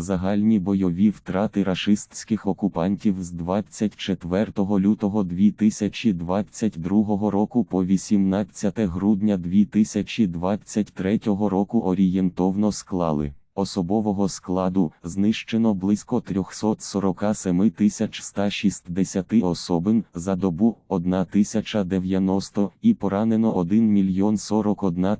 Загальні бойові втрати рашистських окупантів з 24 лютого 2022 року по 18 грудня 2023 року орієнтовно склали. Особового складу знищено близько 347 160 особин за добу 1090 і поранено 1 мільйон 41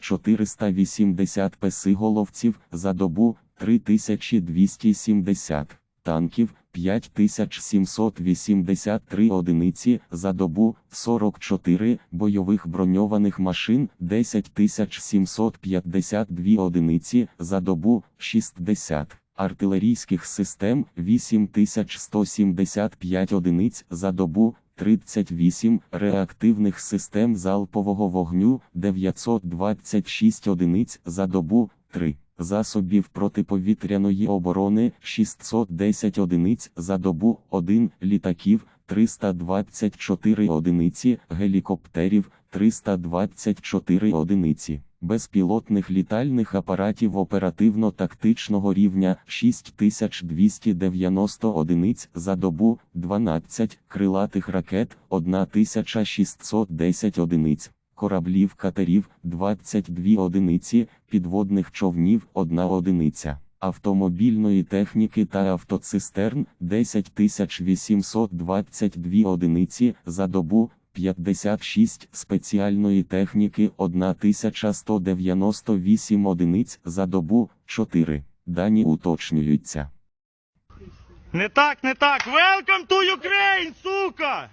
480 песиголовців за добу 3270 танків 5783 одиниці за добу 44 бойових броньованих машин 10752 одиниці за добу 60 артилерійських систем 8175 одиниць за добу 38 реактивних систем залпового вогню 926 одиниць за добу 3 засобів протиповітряної оборони 610 одиниць за добу 1 літаків 324 одиниці гелікоптерів 324 одиниці. Безпілотних літальних апаратів оперативно-тактичного рівня 6290 одиниць за добу 12 крилатих ракет 1610 одиниць кораблів катерів 22 одиниці, підводних човнів 1 одиниця, автомобільної техніки та автоцистерн 10822 одиниці за добу, 56 спеціальної техніки 1198 одиниць за добу, 4. Дані уточнюються. Не так, не так. Welcome to Ukraine, сука!